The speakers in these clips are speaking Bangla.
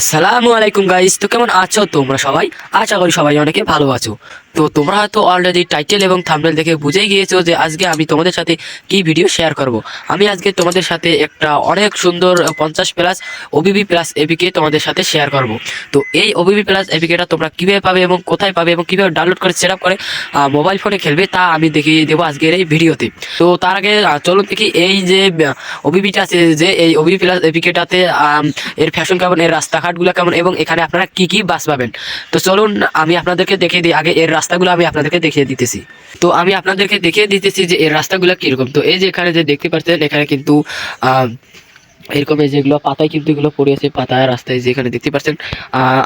আসসালামু আলাইকুম গাইস তো কেমন আছো তোমরা সবাই? আশা করি সবাই অনেকে ভালো আছো। তো তোমরা হয়তো অলরেডি টাইটেল এবং থাম্বনেল দেখে বুঝেই গিয়েছো যে আজকে আমি তোমাদের সাথে কি ভিডিও শেয়ার করব। আমি আজকে তোমাদের সাথে একটা অনেক সুন্দর পঞ্চাশ প্লাস ওবিবি প্লাস এপিকে তোমাদের সাথে শেয়ার করব। তো এই ওবিবি প্লাস এপিকেটা তোমরা কীভাবে পাবে এবং কোথায় পাবে এবং কীভাবে ডাউনলোড করে সেট করে মোবাইল ফোনে খেলবে তা আমি দেখিয়ে দেবো আজকের এই ভিডিওতে তো তার আগে চলুন দেখি এই যে ওবিবিটা আছে যে, এই ওবিবি প্লাস এপিকেটাতে এর ফ্যাশন কেমন, এর রাস্তাঘাটগুলো কেমন এবং এখানে আপনারা কি কি বাস পাবেন? তো চলুন, আমি আপনাদেরকে দেখিয়ে দিই। আগে এর রাস্তাগুলো আমি আপনাদেরকে দেখিয়ে দিতেছি। তো আমি আপনাদেরকে দেখিয়ে দিতেছি যে এর রাস্তাগুলো কীরকম। তো এই যে এখানে যে দেখতে পাচ্ছেন, এখানে কিন্তু এরকম এই যেগুলো পাতায় কিন্তু এগুলো পড়ে আছে, পাতায় রাস্তায় যেখানে দেখতে পাচ্ছেন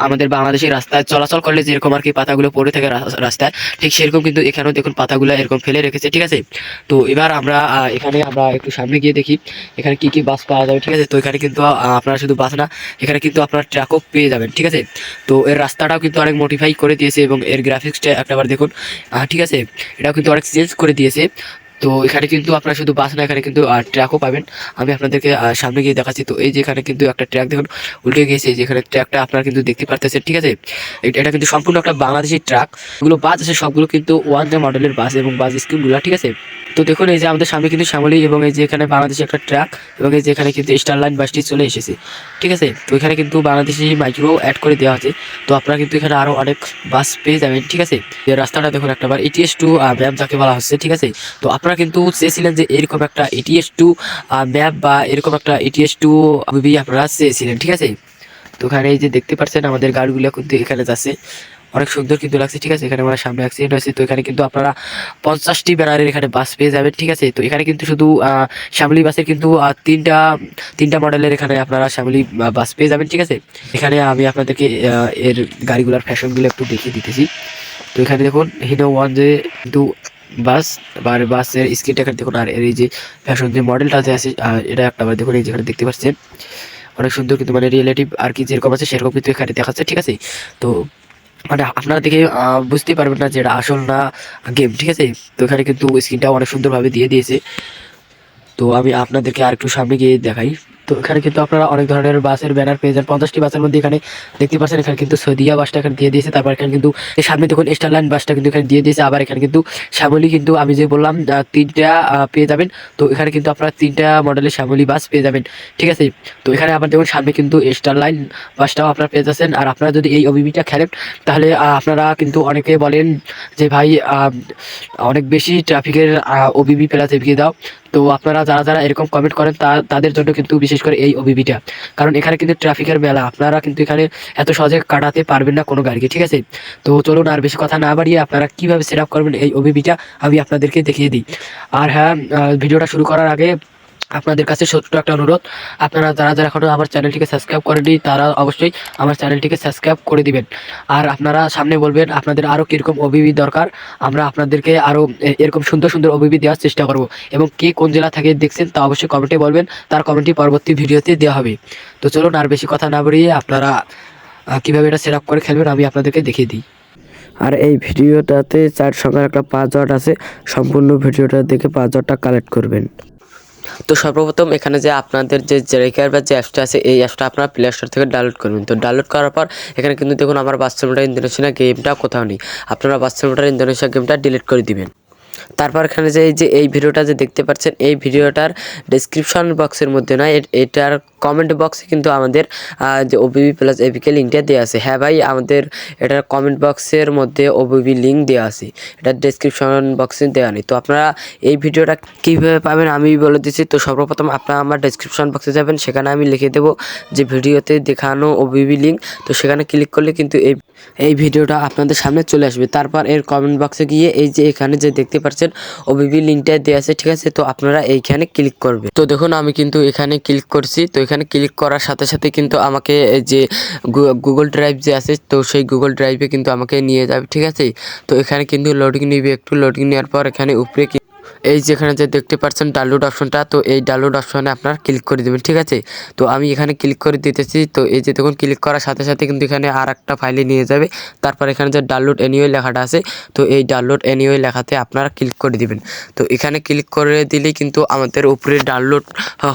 আমাদের বাংলাদেশের রাস্তায় চলাচল করলে যেরকম আর কি পাতাগুলো পড়ে থাকে রাস্তায়, ঠিক সেরকম কিন্তু এখানেও দেখুন পাতাগুলো এরকম ফেলে রেখেছে, ঠিক আছে? তো এবার আমরা এখানে আমরা একটু সামনে গিয়ে দেখি, এখানে কি কি বাস পাওয়া যাবে, ঠিক আছে? তো এখানে কিন্তু আপনারা শুধু বাস না, এখানে কিন্তু আপনারা ট্রাকও পেয়ে যাবেন, ঠিক আছে? তো এর রাস্তাটাও কিন্তু অনেক মডিফাই করে দিয়েছে এবং এর গ্রাফিক্সটা একটাবার দেখুন ঠিক আছে? এটাও কিন্তু অনেক চেঞ্জ করে দিয়েছে। তো এখানে কিন্তু আপনারা শুধু বাস না, এখানে কিন্তু ট্র্যাকও পাবেন। আমি আপনাদেরকে সামনে গিয়ে দেখাচ্ছি। তো এই যে এখানে কিন্তু একটা ট্র্যাক দেখুন, উল্টে গিয়েছে। যেখানে ট্র্যাকটা আপনারা কিন্তু দেখতে পারতেছেন, ঠিক আছে? এটা কিন্তু সম্পূর্ণ একটা বাংলাদেশি ট্রাক এগুলো বাস আছে, সবগুলো কিন্তু ওয়ান ডে মডেলের বাস এবং বাস স্কিমগুলো, ঠিক আছে? তো দেখুন, এই যে আমাদের সামনে কিন্তু শ্যামলী এবং এই যে এখানে বাংলাদেশি একটা ট্রাক এবং এই যে এখানে কিন্তু স্টার লাইন বাসটি চলে এসেছে, ঠিক আছে? তো এখানে কিন্তু বাংলাদেশি মাইক্রো অ্যাড করে দেওয়া আছে। তো আপনারা কিন্তু এখানে আরও অনেক বাস পেয়ে যাবেন, ঠিক আছে? রাস্তাটা দেখুন একটাবার ইটিএস টু ম্যাপ যাকে বলা হচ্ছে, ঠিক আছে? তো আপনারা কিন্তু চেয়েছিলেন যে এরকম একটা ইটিএস টু ম্যাপ বা এরকম একটা ইটিএস টু মুভি আপনারা চেয়েছিলেন, ঠিক আছে? তো এখানে এই যে দেখতে পাচ্ছেন আমাদের গাড়িগুলো কিন্তু এখানে যাচ্ছে। অনেক সুন্দর কিন্তু লাগছে, ঠিক আছে? এখানে আমার সামনে অ্যাক্সিডেন্ট হয়েছে, তো এখানে কিন্তু আপনারা পঞ্চাশটি ব্যানারের এখানে বাস পেয়ে যাবেন, ঠিক আছে? তো এখানে কিন্তু শুধু শ্যামলী বাসের কিন্তু তিনটা তিনটা মডেলের এখানে আপনারা শ্যামলি বাস পেয়ে যাবেন, ঠিক আছে? এখানে আমি আপনাদেরকে এর গাড়িগুলোর ফ্যাশনগুলো একটু দেখিয়ে দিতেছি। তো এখানে দেখুন হিনো ওয়ান যে কিন্তু বাস বা বাসের স্ক্রিনটা এখানে দেখুন, আর এই যে ফ্যাশন যে মডেলটা আছে এটা একটা আবার দেখুন, এই যেখানে দেখতে পাচ্ছেন। অনেক সুন্দর কিন্তু মানে রিলেটিভ আর কি যেরকম আছে, সেরকম কিন্তু এখানে দেখাচ্ছে, ঠিক আছে? তো মানে আপনারা দেখে বুঝতেই পারবেন না যে এটা আসল না গেম ঠিক আছে? তো এখানে কিন্তু স্ক্রিনটাও অনেক সুন্দরভাবে দিয়ে দিয়েছে। তো আমি আপনাদেরকে আর একটু সামনে গিয়ে দেখাই। তো এখানে কিন্তু আপনারা অনেক ধরনের বাসের ব্যানার পেয়ে যান। পঞ্চাশটি বাসের মধ্যে এখানে দেখতে পাচ্ছেন, এখানে কিন্তু সদিয়া বাসটা এখানে দিয়ে দিয়েছে। তারপর এখানে কিন্তু সামনে দেখুন স্টার লাইন বাসটা কিন্তু এখানে দিয়ে দিয়েছে। আবার এখানে কিন্তু শ্যামলী কিন্তু আমি যে বললাম তিনটা পেয়ে যাবেন। তো এখানে কিন্তু আপনারা তিনটা মডেলের শ্যামলী বাস পেয়ে যাবেন। ঠিক আছে? তো এখানে আবার দেখুন সামনে কিন্তু স্টার লাইন বাসটাও আপনারা পেয়ে যাচ্ছেন। আর আপনারা যদি এই ওবিবিটা খেলেন, তাহলে আপনারা কিন্তু অনেকে বলেন যে, ভাই অনেক বেশি ট্রাফিকের ওবিবি প্লাস এবিকে দাও। তো আপনারা যারা যারা এরকম কমেন্ট করেন, তা তাদের জন্য কিন্তু বিশেষ করে এই ওবিবিটা কারণ এখানে কিন্তু ট্রাফিকের বেলা, আপনারা কিন্তু এখানে এত সহজে কাটাতে পারবেন না কোনো গাড়িকে, ঠিক আছে? তো চলুন আর বেশি কথা না বাড়িয়ে আপনারা কীভাবে সেট করবেন এই ওবিবিটা আমি আপনাদেরকে দেখিয়ে দিই। আর হ্যাঁ ভিডিওটা শুরু করার আগে আপনাদের কাছে ছোট্ট একটা অনুরোধ। আপনারা যারা যারা এখনও আমার চ্যানেলটিকে সাবস্ক্রাইব করেনি তারা অবশ্যই আমার চ্যানেলটিকে সাবস্ক্রাইব করে দিবেন। আর আপনারা সামনে বলবেন, আপনাদের আরও কীরকম অভিবি দরকার? আমরা আপনাদেরকে আরও এরকম সুন্দর সুন্দর অভিবি দেওয়ার চেষ্টা করব। এবং কে কোন জেলা থেকে দেখছেন তা অবশ্যই কমেন্টে বলবেন, তার কমেন্টটি পরবর্তী ভিডিওতে দেওয়া হবে। তো চলুন, আর বেশি কথা না বাড়িয়ে আপনারা কীভাবে এটা সেট করে খেলবেন আমি আপনাদেরকে দেখিয়ে দিই। আর এই ভিডিওটাতে চার সংখ্যার একটা পাসওয়ার্ড আছে, সম্পূর্ণ ভিডিওটা দেখে পাসওয়ার্ডটা কালেক্ট করবেন। তো সর্বপ্রথম এখানে যে আপনাদের যে জেরিকার বা যে অ্যাপসটা আছে, এই অ্যাপসটা আপনারা প্লে স্টোর থেকে ডাউনলোড করবেন। তো ডাউনলোড করার পর এখানে কিন্তু দেখুন আমার বাস্তবটা ইন্দোনেশিয়া গেমটা কোথাও নেই। আপনারা বাস্তবটার ইন্দোনেশিয়া গেমটা ডিলিট করে দিবেন। তারপর এখানে যে এই যে এই ভিডিওটা যে দেখতে পাচ্ছেন, এই ভিডিওটার ডেসক্রিপশন বক্সের মধ্যে নয় এটার কমেন্ট বক্সে কিন্তু আমাদের যে ওবিবি প্লাস এপিকে লিঙ্কটা দেওয়া আছে। হ্যাঁ ভাই, আমাদের এটার কমেন্ট বক্সের মধ্যে ওবিবি লিঙ্ক দেওয়া আছে। এটার ডেসক্রিপশন বক্সে দেওয়া নেই। তো আপনারা এই ভিডিওটা কীভাবে পাবেন আমি বলে দিচ্ছি। তো সর্বপ্রথম আপনারা আমার ডেসক্রিপশন বক্সে যাবেন। সেখানে আমি লিখে দেবো যে ভিডিওতে দেখানো ওবিবি লিঙ্ক তো সেখানে ক্লিক করলে কিন্তু এই এই ভিডিওটা আপনাদের সামনে চলে আসবে। তারপর এর কমেন্ট বক্সে গিয়ে এই যে এখানে যে দেখতে পাচ্ছেন ওবিবি লিঙ্কটা দেওয়া আছে, ঠিক আছে? তো আপনারা এইখানে ক্লিক করবে তো দেখুন, আমি কিন্তু এখানে ক্লিক করছি। তো এখানে ক্লিক করার সাথে সাথে কিন্তু আমাকে যে গুগল ড্রাইভ যে আছে, তো সেই গুগল ড্রাইভে কিন্তু আমাকে নিয়ে যাবে, ঠিক আছে? তো এখানে কিন্তু লোডিং নিবে, একটু লোডিং নেওয়ার পর এখানে উপরে এই যেখানে যে দেখতে পাচ্ছেন ডাউনলোড অপশনটা তো এই ডাউনলোড অপশনে আপনারা ক্লিক করে দেবেন, ঠিক আছে? তো আমি এখানে ক্লিক করে দিতেছি, তো এই যে দেখুন ক্লিক করার সাথে সাথে কিন্তু এখানে আর একটা ফাইলে নিয়ে যাবে। তারপর এখানে যে ডাউনলোড এনিওয়ে লেখাটা আছে, তো এই ডাউনলোড এনিওয়ে লেখাতে আপনারা ক্লিক করে দিবেন। তো এখানে ক্লিক করে দিলে কিন্তু আমাদের উপরে ডাউনলোড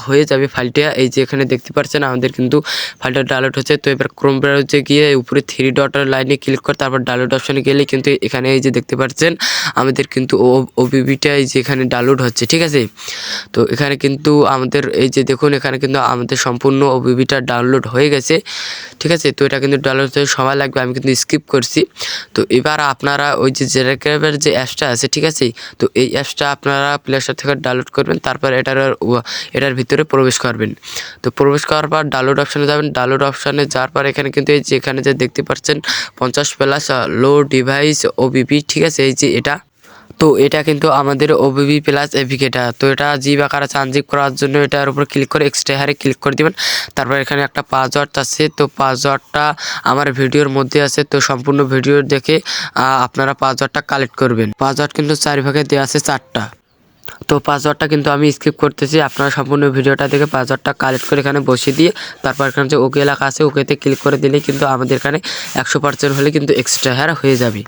হয়ে যাবে ফাইলটা এই যে এখানে দেখতে পাচ্ছেন আমাদের কিন্তু ফাইলটা ডাউনলোড হচ্ছে, তো এবার ক্রোম ব্রাউজে গিয়ে উপরে থ্রি ডটের লাইনে ক্লিক করে তারপর ডাউনলোড অপশনে গেলে কিন্তু এখানে এই যে দেখতে পাচ্ছেন আমাদের কিন্তু ওবিবিটা এই যে এখানে ডাউনলোড হচ্ছে, ঠিক আছে? তো এখানে কিন্তু আমাদের, এই যে দেখুন, এখানে কিন্তু আমাদের সম্পূর্ণ ওবিবিটা ডাউনলোড হয়ে গেছে, ঠিক আছে? তো এটা কিন্তু ডাউনলোড হতে সময় লাগবে, আমি কিন্তু স্কিপ করছি। তো এবার আপনারা ওই যে জেরাক্রাইবের যে অ্যাপসটা আছে, ঠিক আছে? তো এই অ্যাপসটা আপনারা প্লে স্টোর থেকে ডাউনলোড করবেন, তারপর এটার এটার ভিতরে প্রবেশ করবেন। তো প্রবেশ করার পর ডাউনলোড অপশানে যাবেন ডাউনলোড অপশানে যাওয়ার পর এখানে কিন্তু এই যে এখানে যে দেখতে পাচ্ছেন, পঞ্চাশ প্লাস লো ডিভাইস ওবিপি ঠিক আছে? এই যে এটা তো এটা কিন্তু আমাদের ওবিবি প্লাস এভিকেটা তো এটা জিপ আকারে চানজিপ করার জন্য এটার উপর ক্লিক করে এক্সট্রা হারে ক্লিক করে দিবেন। তারপর এখানে একটা পাসওয়ার্ড আছে। তো পাসওয়ার্ডটা আমার ভিডিওর মধ্যে আছে। তো সম্পূর্ণ ভিডিও দেখে আপনারা পাসওয়ার্ডটা কালেক্ট করবেন। পাসওয়ার্ড কিন্তু চার ভাগে দেওয়া আছে চারটা। তো পাসওয়ার্ডটা কিন্তু আমি স্কিপ করতেছি। আপনারা সম্পূর্ণ ভিডিওটা দেখে পাসওয়ার্ডটা কালেক্ট করে এখানে বসিয়ে দিয়ে, তারপর এখানে যে ওকে এলাকা আছে ওকেতে ক্লিক করে দিলে কিন্তু আমাদের এখানে একশো পার্সেন্ট হলে কিন্তু এক্সট্রা হেয়ার হয়ে যাবে।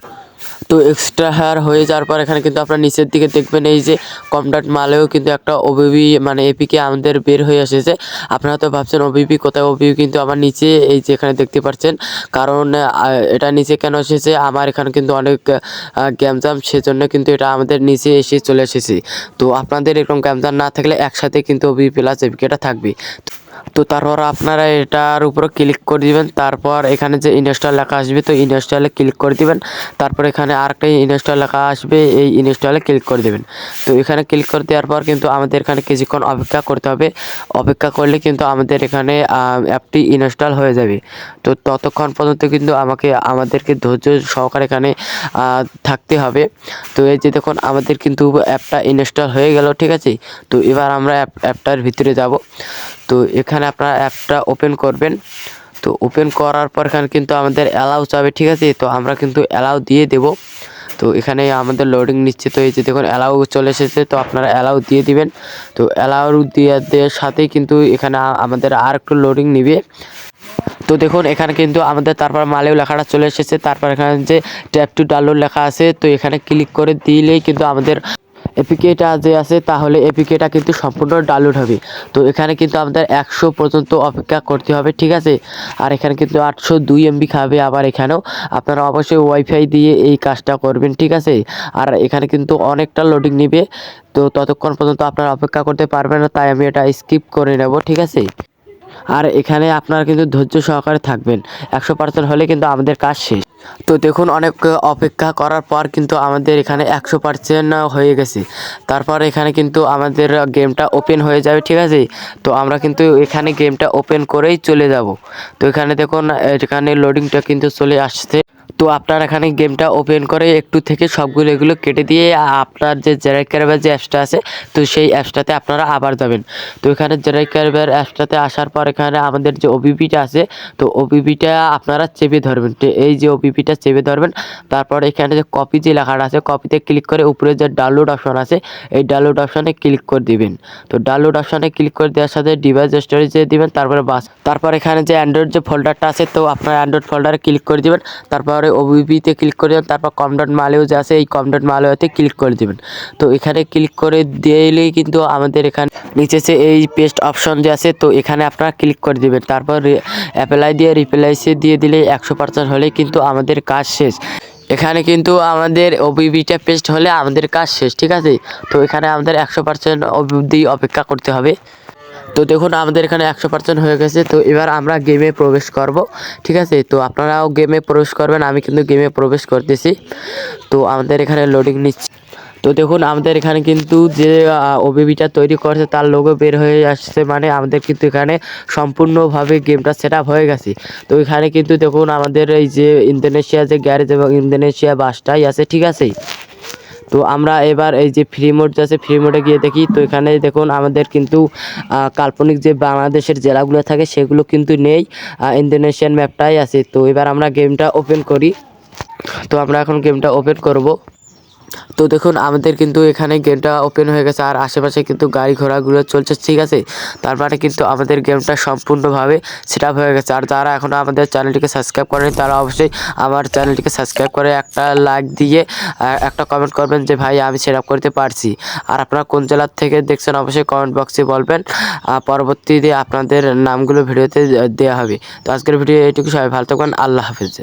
তো এক্সট্রা হেয়ার হয়ে যাওয়ার পর এখানে কিন্তু আপনার নিচের দিকে দেখবেন এই যে কমডাট মালেও কিন্তু একটা ওবিবি মানে এপিকে আমাদের বের হয়ে এসেছে। আপনারা তো ভাবছেন ওবিবি কোথায়? ওবিবি কিন্তু আমার নিচে এই যে এখানে দেখতে পাচ্ছেন। কারণ এটা নিচে কেন এসেছে? আমার এখানে কিন্তু অনেক গ্যামজাম সেজন্য কিন্তু এটা আমাদের নিচে এসে চলে এসেছে। তো আপনাদের এরকম গ্যামজাম না থাকলে একসাথে কিন্তু ওবিবি প্লাস এপিকেটা থাকবে তো তারপর আপনারা এটার উপরে ক্লিক করে দিবেন। তারপর এখানে যে ইনস্টল লেখা আসবে, তো ইনস্টলে ক্লিক করে দিবেন। তারপর এখানে আরেকটা ইনস্টল লেখা আসবে, এই ইনস্টলে ক্লিক করে দিবেন। তো এখানে ক্লিক করে দেওয়ার পর কিন্তু আমাদের এখানে কিছুক্ষণ অপেক্ষা করতে হবে। অপেক্ষা করলে কিন্তু আমাদের এখানে অ্যাপটি ইনস্টল হয়ে যাবে। তো ততক্ষণ পর্যন্ত কিন্তু আমাকে, আমাদেরকে ধৈর্য সহকারে এখানে থাকতে হবে। তো এই যে দেখুন, আমাদের কিন্তু অ্যাপটা ইনস্টল হয়ে গেল, ঠিক আছে? তো এবার আমরা অ্যাপ অ্যাপটার ভিতরে যাব। তো এখানে আপনারা অ্যাপটা ওপেন করবেন। তো ওপেন করার পর এখানে কিন্তু আমাদের অ্যালাউ চাবে, ঠিক আছে? তো আমরা কিন্তু অ্যালাউ দিয়ে দেব। তো এখানে আমাদের লোডিং নিচ্ছে তো এই যে দেখুন অ্যালাউ চলে এসেছে, তো আপনারা অ্যালাউ দিয়ে দিবেন। তো অ্যালাউ দিয়ে দেওয়ার সাথেই কিন্তু এখানে আমাদের আর একটু লোডিং নিবে। তো দেখুন, এখানে কিন্তু আমাদের তারপর মালেও লেখাটা চলে এসেছে। তারপর এখানে যে ট্যাপ টু ডাউনলোড লেখা আছে, তো এখানে ক্লিক করে দিলেই কিন্তু আমাদের এপিকেটা যে আছে, তাহলে এপিকেটা কিন্তু সম্পূর্ণ ডাউনলোড হবে। তো এখানে কিন্তু আমাদের একশো পর্যন্ত অপেক্ষা করতে হবে, ঠিক আছে? আর এখানে কিন্তু আটশো দুই এমবি খাবে আবার এখানেও। আপনারা অবশ্যই ওয়াইফাই দিয়ে এই কাজটা করবেন, ঠিক আছে? আর এখানে কিন্তু অনেকটা লোডিং নিবে। তো ততক্ষণ পর্যন্ত আপনারা অপেক্ষা করতে পারবেন না, তাই আমি এটা স্কিপ করে নেব, ঠিক আছে? আর এখানে আপনারা কিন্তু ধৈর্য সহকারে থাকবেন। একশো পার্সেন্ট হলে কিন্তু আমাদের কাজ শেষ। তো দেখুন, অনেক অপেক্ষা করার পর কিন্তু আমাদের এখানে একশো পার্সেন্ট হয়ে গেছে। তারপর এখানে কিন্তু আমাদের গেমটা ওপেন হয়ে যাবে, ঠিক আছে? তো আমরা কিন্তু এখানে গেমটা ওপেন করেই চলে যাব। তো এখানে দেখুন, এখানে লোডিংটা কিন্তু চলে আসছে। তো আপনার এখানে গেমটা ওপেন করে একটু থেকে সবগুলো এগুলো কেটে দিয়ে আপনার যে জেরাই ক্যারবার যে অ্যাপসটা আছে, তো সেই অ্যাপসটাতে আপনারা আবার যাবেন। তো এখানে জেরাই ক্যারবার অ্যাপসটাতে আসার পর এখানে আমাদের যে ওবিপিটা আছে, তো ওবিপিটা আপনারা চেপে ধরবেন। তো এই যে ওবিপিটা চেপে ধরবেন, তারপর এখানে যে কপি যে লেখাটা আছে কপিতে ক্লিক করে উপরে যে ডাউনলোড অপশন আছে, এই ডাউনলোড অপশনে ক্লিক করে দিবেন। তো ডাউনলোড অপশনে ক্লিক করে দেওয়ার সাথে ডিভাইস স্টোরেজে দিবেন, তারপরে বাস। তারপর এখানে যে অ্যান্ড্রয়েড যে ফোল্ডারটা আছে, তো আপনার অ্যান্ড্রয়েড ফোল্ডারে ক্লিক করে দিবেন, তারপরে ওবিপিতে ক্লিক করে দেবেন তারপর কম ডট মালেও যে আছে, এই কম ডট মালেওতে ক্লিক করে দিবেন। তো এখানে ক্লিক করে দিলেই কিন্তু আমাদের এখানে নিচে যে এই পেস্ট অপশন যে আছে, তো এখানে আপনারা ক্লিক করে দিবেন। তারপর অ্যাপ্লাই দিয়ে রিপ্লাইসে দিয়ে দিলে একশো পার্সেন্ট হলেই কিন্তু আমাদের কাজ শেষ। এখানে কিন্তু আমাদের ওবিবিটা পেস্ট হলে আমাদের কাজ শেষ, ঠিক আছে? তো এখানে আমাদের একশো পার্সেন্ট অবধি অপেক্ষা করতে হবে। তো দেখুন, আমাদের এখানে একশো পার্সেন্ট হয়ে গেছে। তো এবার আমরা গেমে প্রবেশ করব, ঠিক আছে? তো আপনারাও গেমে প্রবেশ করবেন, আমি কিন্তু গেমে প্রবেশ করতেছি। তো আমাদের এখানে লোডিং নিচ্ছে। তো দেখুন, আমাদের এখানে কিন্তু যে ওবিবিটা তৈরি করেছে, তার লোগো বের হয়ে আসছে মানে আমাদের কিন্তু এখানে সম্পূর্ণভাবে গেমটা সেট হয়ে গেছে। তো এখানে কিন্তু দেখুন, আমাদের এই যে ইন্দোনেশিয়া যে গ্যারেজ এবং ইন্দোনেশিয়া বাসটাই আছে, ঠিক আছে? তো আমরা এবার এই যে ফ্রি মোড আছে ফ্রি মোডে গিয়ে দেখি। তো এখানে দেখুন আমাদের কিন্তু কাল্পনিক যে বাংলাদেশের জেলাগুলো থাকে, সেগুলো কিন্তু নেই। ইন্দোনেশিয়ান ম্যাপটাই আছে। তো এবার আমরা গেমটা ওপেন করি। তো আমরা এখন গেমটা ওপেন করব। তো দেখুন, আমাদের কিন্তু এখানে গেমটা ওপেন হয়ে গেছে আর আশেপাশে কিন্তু গাড়ি ঘোড়াগুলো চলছে, ঠিক আছে? তার মানে কিন্তু আমাদের গেমটা সম্পূর্ণভাবে সেট হয়ে গেছে। আর যারা এখনও আমাদের চ্যানেলটিকে সাবস্ক্রাইব করেনি, তারা অবশ্যই আমার চ্যানেলটিকে সাবস্ক্রাইব করে একটা লাইক দিয়ে একটা কমেন্ট করবেন যে, ভাই, আমি সেট করতে পারছি। আর আপনারা কোন জেলার থেকে দেখছেন, অবশ্যই কমেন্ট বক্সে বলবেন। পরবর্তীতে আপনাদের নামগুলো ভিডিওতে দেওয়া হবে। তো আজকের ভিডিও এইটুকু সবাই ভালো থাকবেন। আল্লাহ হাফেজ।